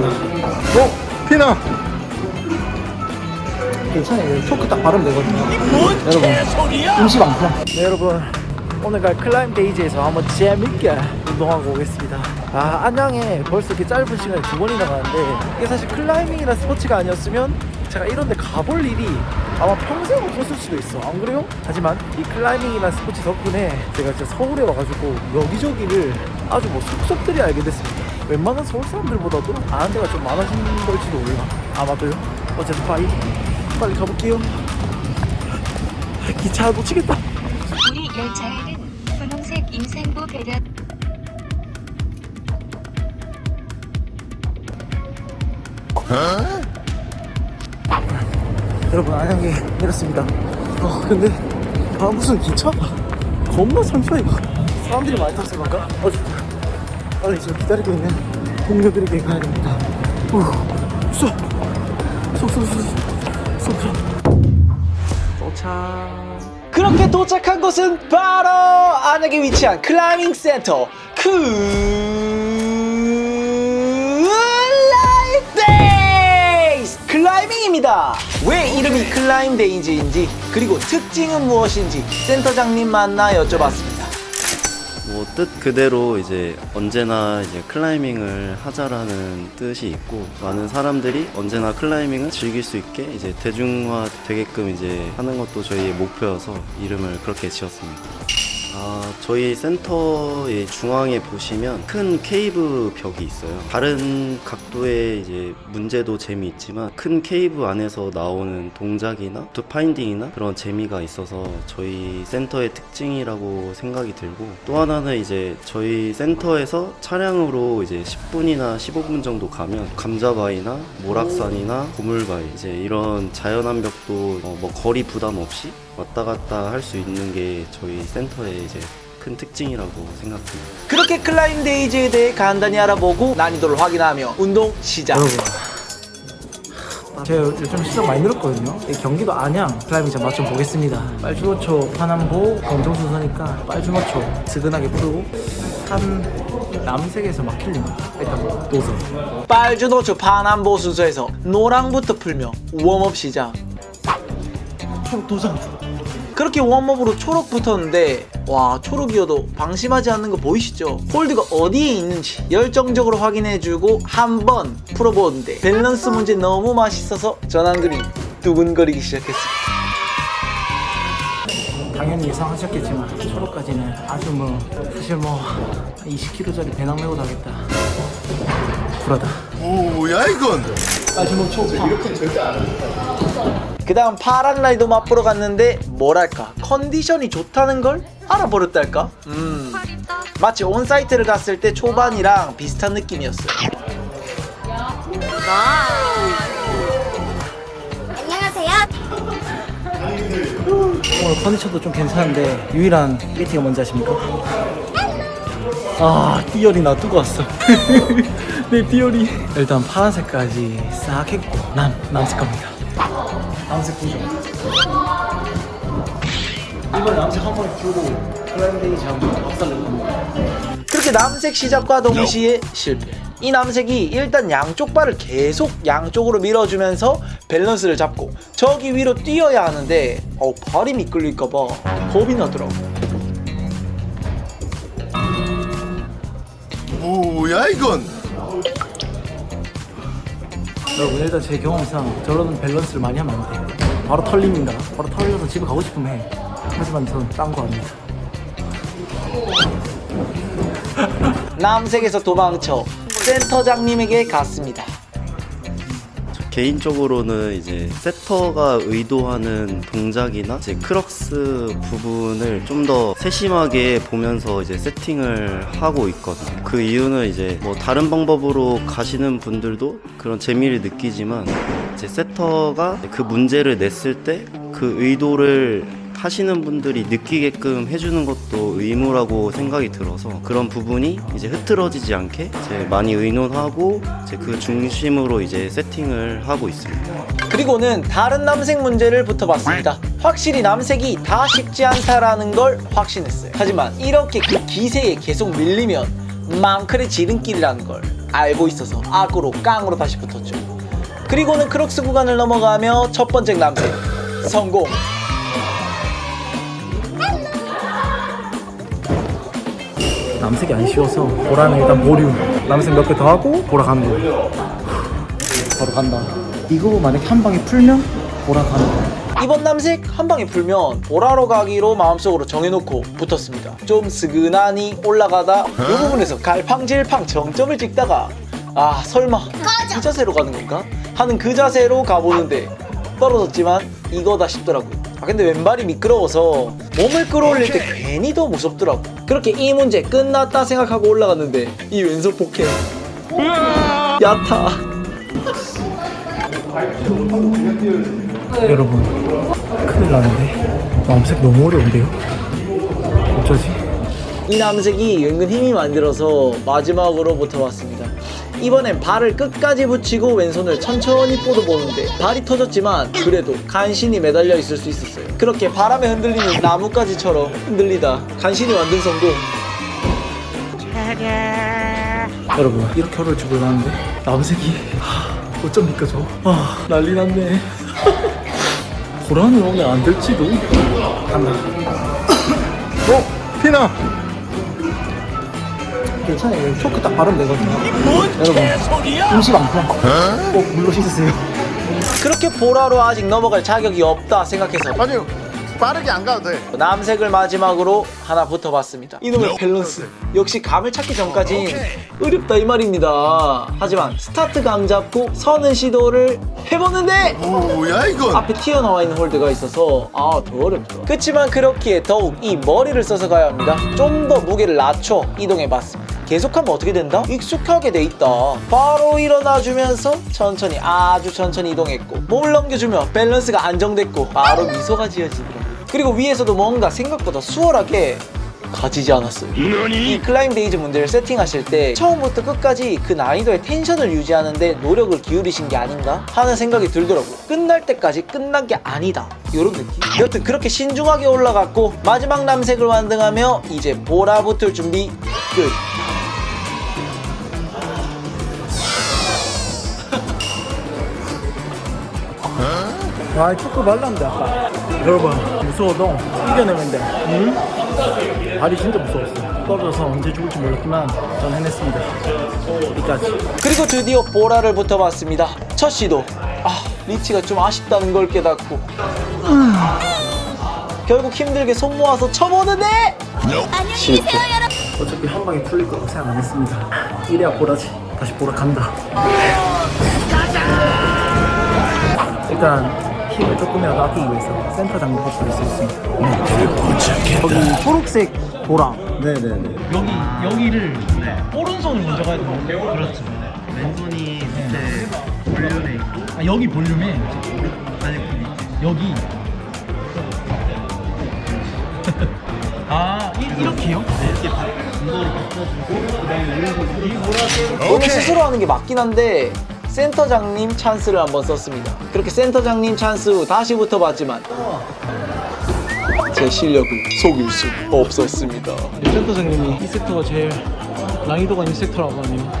간다. 어? 피나! 괜찮아요. 초크 딱 바르면 되거든요. 여러분, 음식 안 파. 네, 여러분. 오늘 갈 클라임 데이지에서 한번 재밌게 운동하고 오겠습니다. 아, 안양에 벌써 이렇게 짧은 시간에 두 번이나 가는데 이게 사실 클라이밍이나 스포츠가 아니었으면 제가 이런 데 가볼 일이 아마 평생 없었을 수도 있어. 안 그래요? 하지만 이 클라이밍이나 스포츠 덕분에 제가 진짜 서울에 와가지고 여기저기를 아주 뭐 속속들이 알게 됐습니다. 웬만한 서울 사람들보다도 아는 데가 좀 많아진 걸지도 몰라. 아마도요. 어쨌든 빠이. 빨리 가볼게요. 기차 놓치겠다. 우리 열차에는 분홍색 임산부 배달 여러분 안양에 내렸습니다. 어 근데 아 무슨 기차? 겁나 천천히 가. 사람들이 많이 탔어 그런가? 어. 빨리 지금 기다리고 있는 동료들에게 가야 됩니다. 쏙! 쏙, 쏙, 쏙, 쏙, 쏙. 도착. 그렇게 도착한 곳은 바로 안양에 위치한 클라이밍 센터 클라이데이스 클라이밍입니다 왜 이름이 클라임데이즈인지 그리고 특징은 무엇인지 센터장님 만나 여쭤봤습니다 뭐뜻 그대로 이제 언제나 이제 클라이밍을 하자라는 뜻이 있고 많은 사람들이 언제나 클라이밍을 즐길 수 있게 이제 대중화 되게끔 이제 하는 것도 저희의 목표여서 이름을 그렇게 지었습니다. 아, 저희 센터의 중앙에 보시면 큰 케이브 벽이 있어요. 다른 각도의 이제 문제도 재미있지만 큰 케이브 안에서 나오는 동작이나 또 파인딩이나 그런 재미가 있어서 저희 센터의 특징이라고 생각이 들고 또 하나는 이제 저희 센터에서 차량으로 이제 10분이나 15분 정도 가면 감자바위나 모락산이나 고물바위 이제 이런 자연암벽도 어, 뭐 거리 부담 없이 왔다 갔다 할 수 있는 게 저희 센터의 이제 큰 특징이라고 생각합니다. 그렇게 클라임 데이즈에 대해 간단히 알아보고 난이도를 확인하며 운동 시작 여러분. 제가 요즘 시작 많이 늘었거든요. 이 경기도 안양 클라이밍장 맛좀 보겠습니다. 빨주노초 파남보 검정순서니까 빨주노초 스근하게 부르고 한 남색에서 막힐리면 일단 노선. 빨주노초 파남보 순서에서 노랑부터 풀며 웜업 시작 도전. 그렇게 웜업으로 초록 붙었는데 와 초록이어도 방심하지 않는 거 보이시죠? 홀드가 어디에 있는지 열정적으로 확인해주고 한번 풀어보는데 밸런스 문제 너무 맛있어서 전환근이 두근거리기 시작했습니다 당연히 예상하셨겠지만 초록까지는 아주 뭐 사실 뭐 20kg짜리 배낭 메고 나겠다. 불하다. 뭐야 이건? 빨주노초 파. 그 다음 파란 라이도 맛보러 갔는데 뭐랄까 컨디션이 좋다는 걸 알아버렸달까? 음. 마치 온사이트를 갔을 때 초반이랑 비슷한 느낌이었어요. 오늘 컨디션도 좀 괜찮은데 유일한 삐티가 뭔지 아십니까? 아 띠열이 놔두고 왔어. 내 띠열이. 일단 파란색까지 싹 했고 남 남색 갑니다 남색 부죠 이번에 남색 한번 주고 클라임데이지 한번 박살내고 그렇게 남색 시작과 동시에 실패. 이 남색이 일단 양쪽 발을 계속 양쪽으로 밀어주면서 밸런스를 잡고 저기 위로 뛰어야 하는데 어 발이 미끌릴까봐 겁이 나더라고. 뭐야 이건? 여러분 일단 제 경험상 저런 밸런스를 많이 하면 안 돼. 바로 털립니다. 바로 털려서 집에 가고 싶으면 해. 하지만 저는 딴 거 합니다. 남색에서 도망쳐 센터장님에게 갔습니다. 개인적으로는 이제 세터가 의도하는 동작이나 이제 크럭스 부분을 좀 더 세심하게 보면서 이제 세팅을 하고 있거든요. 그 이유는 이제 뭐 다른 방법으로 가시는 분들도 그런 재미를 느끼지만 이제 세터가 그 문제를 냈을 때 그 의도를 하시는 분들이 느끼게끔 해주는 것도 의무라고 생각이 들어서 그런 부분이 이제 흐트러지지 않게 이제 많이 의논하고 이제 그 중심으로 이제 세팅을 하고 있습니다. 그리고는 다른 남색 문제를 붙어봤습니다. 확실히 남색이 다 쉽지 않다라는 걸 확신했어요. 하지만 이렇게 그 기세에 계속 밀리면 망클의 지름길이라는 걸 알고 있어서 악으로 깡으로 다시 붙었죠. 그리고는 크록스 구간을 넘어가며 첫 번째 남색 성공. 남색이 안 쉬워서 보라는 일단 보류 남색 몇 개 더 하고 보라 가는 바로 간다 이거 만약에 한 방에 풀면 보라 가는 이번 남색 한 방에 풀면 보라로 가기로 마음속으로 정해놓고 붙었습니다. 좀 스근하니 올라가다 이 부분에서 갈팡질팡 정점을 찍다가 아 설마 이 자세로 가는 건가? 하는 그 자세로 가보는데 떨어졌지만 이거다 싶더라고요. 아 근데 왼발이 미끄러워서 몸을 끌어올릴 때 괜히 더 무섭더라고. 그렇게 이 문제 끝났다 생각하고 올라갔는데 이 왼손 포켓 야타. 여러분 큰일 나는데 남색 너무 어려운데요? 어쩌지? 이 남색이 은근 힘이 만들어서 마지막으로 붙어봤습니다. 이번엔 발을 끝까지 붙이고 왼손을 천천히 뻗어보는데 발이 터졌지만 그래도 간신히 매달려 있을 수 있었어요. 그렇게 바람에 흔들리는 나뭇가지처럼 흔들리다 간신히 완등 성공. 여러분 이렇게 어려울 줄 몰랐는데 남색이 하, 어쩝니까 저? 아 난리 났네 보라는 오늘 안 될지도 간다 어? 피나 괜찮아요. 초크 딱 바르면 되거든요. 여러분 음식 안 풀어? 꼭 물로 씻으세요. 그렇게 보라로 아직 넘어갈 자격이 없다 생각해서. 아니 빠르게 안 가도 돼. 남색을 마지막으로 하나 붙어봤습니다. 이놈의 밸런스. 역시 감을 찾기 전까진 어렵다 이 말입니다. 하지만 스타트 감 잡고 서는 시도를 해보는데 뭐야 이건? 앞에 튀어나와 있는 홀드가 있어서 아 더 어렵죠. 그렇지만 그렇기에 더욱 이 머리를 써서 가야 합니다. 좀 더 무게를 낮춰 이동해봤습니다. 계속하면 어떻게 된다? 익숙하게 돼 있다. 바로 일어나주면서 천천히 아주 천천히 이동했고 몸을 넘겨주며 밸런스가 안정됐고 바로 미소가 지어지더라고요. 그리고 위에서도 뭔가 생각보다 수월하게 가지지 않았어요. 이 클라임 데이즈 문제를 세팅하실 때 처음부터 끝까지 그 난이도의 텐션을 유지하는데 노력을 기울이신 게 아닌가 하는 생각이 들더라고요. 끝날 때까지 끝난 게 아니다. 이런 느낌? 여튼 그렇게 신중하게 올라갔고 마지막 남색을 완등하며 이제 보라 붙을 준비 끝. 아 초크 발랐는데 아까 여러분 무서워도 이겨내면 돼 응? 발이 진짜 무서웠어 떨어져서 언제 죽을지 몰랐지만 전 해냈습니다 여기까지 그리고 드디어 보라를 붙어봤습니다. 첫 시도. 아, 리치가 좀 아쉽다는 걸 깨닫고. 결국 힘들게 손 모아서 쳐보는데! 실패. 어차피 한 방에 풀릴 거라고 생각 안 했습니다. 이래야 보라지. 다시 보라 간다. 일단 힘을 조금이라도 아끼기 위해서 센터 장비부터 쓸수 있습니다. 거기 초록색 보라. 네네네. 여기 여기를 오른손을 먼저 가야 돼요. 그렇죠. 왼손이 밑에 볼륨에 있고. 아 여기 볼륨에. 아니 여기. 아 이, 이렇게요? 본인 스스로 하는 게 맞긴 한데 센터장님 찬스를 한번 썼습니다. 그렇게 센터장님 찬스 후 다시 붙어봤지만 제 실력을 속일 수 없었습니다. 센터장님이 이 섹터가 제일 난이도가 있는 섹터라고 하네요.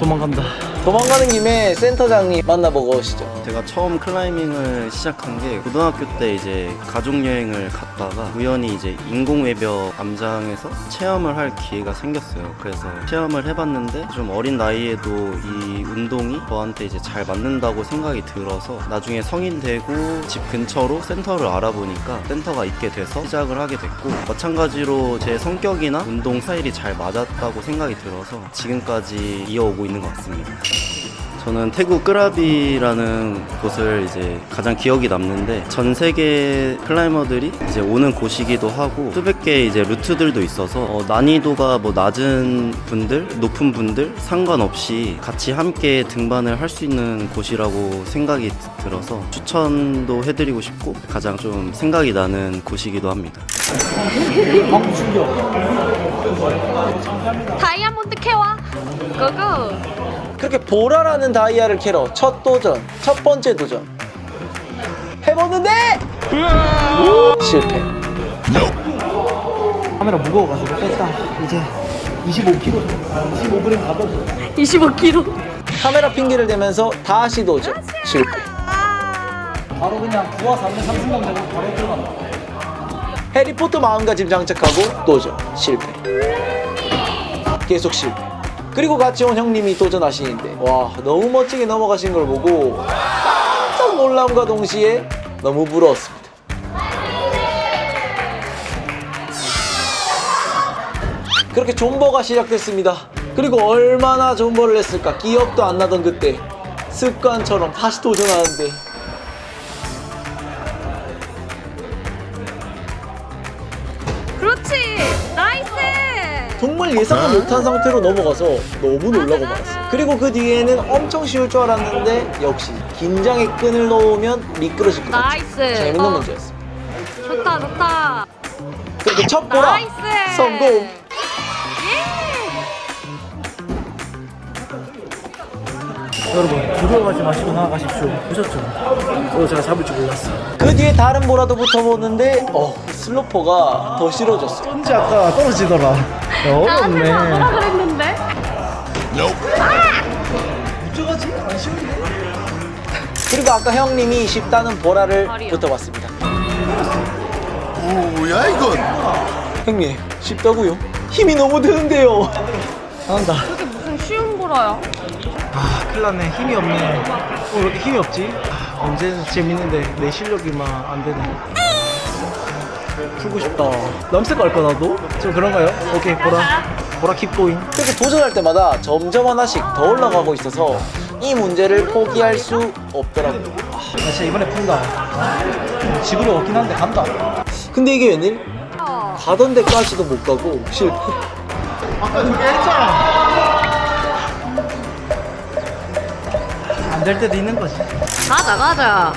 도망간다. 도망가는 김에 센터장님 만나보고 오시죠. 제가 처음 클라이밍을 시작한 게 고등학교 때 이제 가족 여행을 갔다가 우연히 이제 인공 외벽 암장에서 체험을 할 기회가 생겼어요. 그래서 체험을 해봤는데 좀 어린 나이에도 이 운동이 저한테 이제 잘 맞는다고 생각이 들어서 나중에 성인 되고 집 근처로 센터를 알아보니까 센터가 있게 돼서 시작을 하게 됐고 마찬가지로 제 성격이나 운동 스타일이 잘 맞았다고 생각이 들어서 지금까지 이어오고 있는 것 같습니다. 저는 태국 끄라비라는 곳을 이제 가장 기억이 남는데 전 세계 클라이머들이 이제 오는 곳이기도 하고 수백 개의 이제 루트들도 있어서 어, 난이도가 뭐 낮은 분들, 높은 분들 상관없이 같이 함께 등반을 할 수 있는 곳이라고 생각이 들어서 추천도 해드리고 싶고 가장 좀 생각이 나는 곳이기도 합니다. 다이아몬드 캐와 고고 그렇게 보라라는 다이아를 캐러 첫 도전, 첫 번째 도전. 해보는데! 실패. 카메라 무거워가지고 뺐다. 이제 25kg 25g 가볍고 25kg. 카메라 핑계를 대면서 다시 도전. 실패. 바로 그냥 9와 3는 상승감 되고 바로 들어간다 해리포터 마음가짐 장착하고 도전. 실패. 계속 실패 그리고 같이 온 형님이 도전하시는데 와 너무 멋지게 넘어가신 걸 보고 깜짝 놀람과 동시에 너무 부러웠습니다. 그렇게 존버가 시작됐습니다. 그리고 얼마나 존버를 했을까 기억도 안 나던 그때 습관처럼 다시 도전하는데 정말 예상을 못한 상태로 넘어가서 너무 놀라고 말았어요. 그리고 그 뒤에는 엄청 쉬울 줄 알았는데 역시 긴장의 끈을 놓으면 미끄러질 것 같죠. 나이스. 재밌는 어. 문제였습니다. 좋다 좋다. 그래도 첫 보라 나이스. 성공. 여러분 두려워하지 마시고 나아가십시오 보셨죠? 어 제가 잡을 줄 몰랐어요 그 뒤에 다른 보라도 붙어보는데 어 슬로퍼가 더 싫어졌어요. 언제 아까 떨어지더라 야, 나한테 어렵네 뭐라 그랬는데? 어쩌가지? 안 쉬운데? 그리고 아까 형님이 쉽다는 보라를 다리요. 붙어봤습니다. 뭐야 이건? 형님 쉽다고요? 힘이 너무 드는데요. 잘한다 이게 무슨 쉬운 보라야? 아 큰일 났네 힘이 없네 어, 왜 이렇게 힘이 없지? 아, 언제는 재밌는데 내 실력이만 안 되네 풀고 싶다 남색 갈까 나도? 좀 그런가요? 오케이 보라 보라 킵고잉 그렇게 도전할 때마다 점점 하나씩 더 올라가고 있어서 이 문제를 포기할 수 없더라고요. 나 진짜 이번에 푼다 지구력 없긴 한데 간다 근데 이게 웬일? 어. 가던 데까지도 못 가고 실패. 아까 그게 했잖아 될 때도 있는 거지 가자 가자.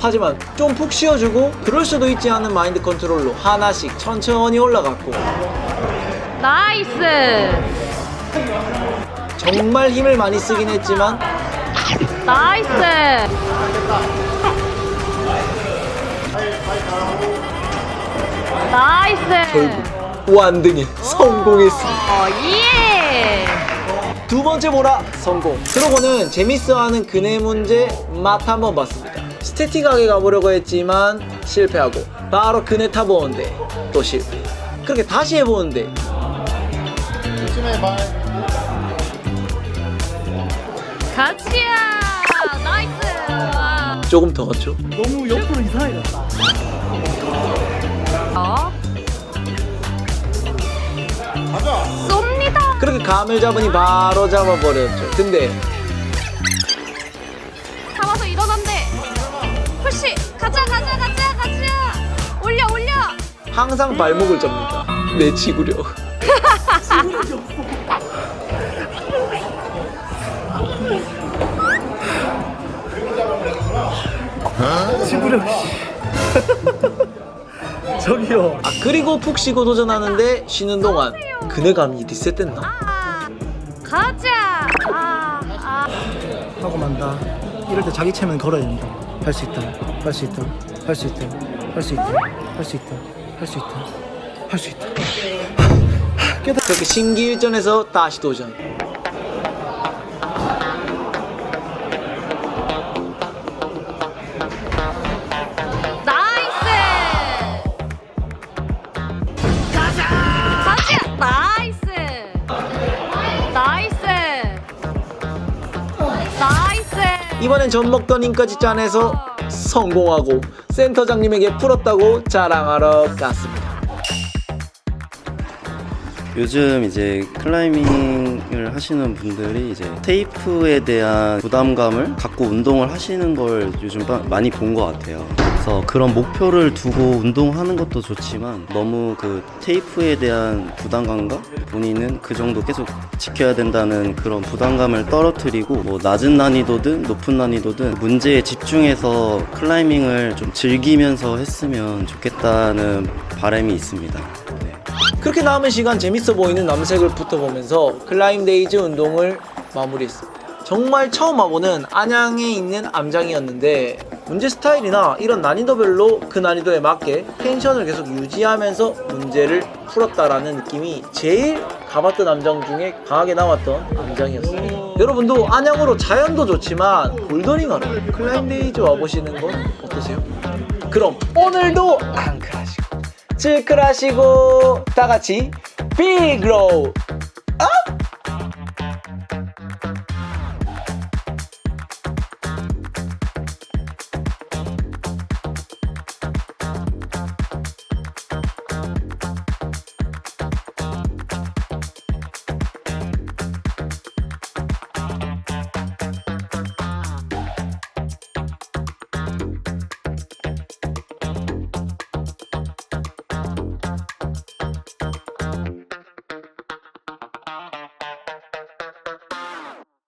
하지만 좀 푹 쉬어주고 그럴 수도 있지 않은 마인드 컨트롤로 하나씩 천천히 올라갔고 나이스. 정말 힘을 많이 쓰긴 했지만 나이스. 나이스. 결국 완등에 성공했습니다. 어, 예. 두 번째 보라 성공. 그러고는 재밌어하는 그네 문제 맛 한번 봤습니다. 스태틱하게 가보려고 했지만 실패하고 바로 그네 타보는데 또 실패. 그렇게 다시 해보는데 조심해. 같이야. 나이스. 와. 조금 더 갔죠. 너무 옆으로 갔다 어? 가자. 그렇게 감을 잡으니 바로 잡아버렸죠. 근데 잡아서 일어난대. 푸시. 가자 가자 가자 가자. 올려 올려. 항상 발목을 잡는다. 내 지구력. 지구력 저기요 아 그리고 푹 쉬고 도전하는데 쉬는 동안 그네 감이 리셋됐나? 아. 가자. 아. 아. 하고 만다 이럴 때 자기 체면 걸어야 된다 할 수 있다 할 수 있다 할 수 있다 할 수 있다 할 수 있다 할 수 있다 할 수 있다 그렇게 신기일전에서 다시 도전. 이번엔 젖 먹던 힘까지 짜내서 성공하고 센터장님에게 풀었다고 자랑하러 갔습니다. 요즘 이제 클라이밍을 하시는 분들이 이제 테이프에 대한 부담감을 갖고 운동을 하시는 걸 요즘 바- 많이 본 것 같아요. 그래서 그런 목표를 두고 운동하는 것도 좋지만 너무 그 테이프에 대한 부담감과 본인은 그 정도 계속 지켜야 된다는 그런 부담감을 떨어뜨리고 뭐 낮은 난이도든 높은 난이도든 문제에 집중해서 클라이밍을 좀 즐기면서 했으면 좋겠다는 바람이 있습니다. 네. 그렇게 남은 시간 재밌어 보이는 남색을 붙어보면서 클라임 데이즈 운동을 마무리했습니다. 정말 처음 와보는 안양에 있는 암장이었는데 문제 스타일이나 이런 난이도별로 그 난이도에 맞게 텐션을 계속 유지하면서 문제를 풀었다라는 느낌이 제일 가봤던 암장 중에 강하게 남았던 암장이었어요. 여러분도 안양으로 자연도 좋지만 볼더링하러 클라임데이즈 와보시는 건 어떠세요? 그럼 오늘도 앙클하시고 찔클하시고 다 같이 빅로우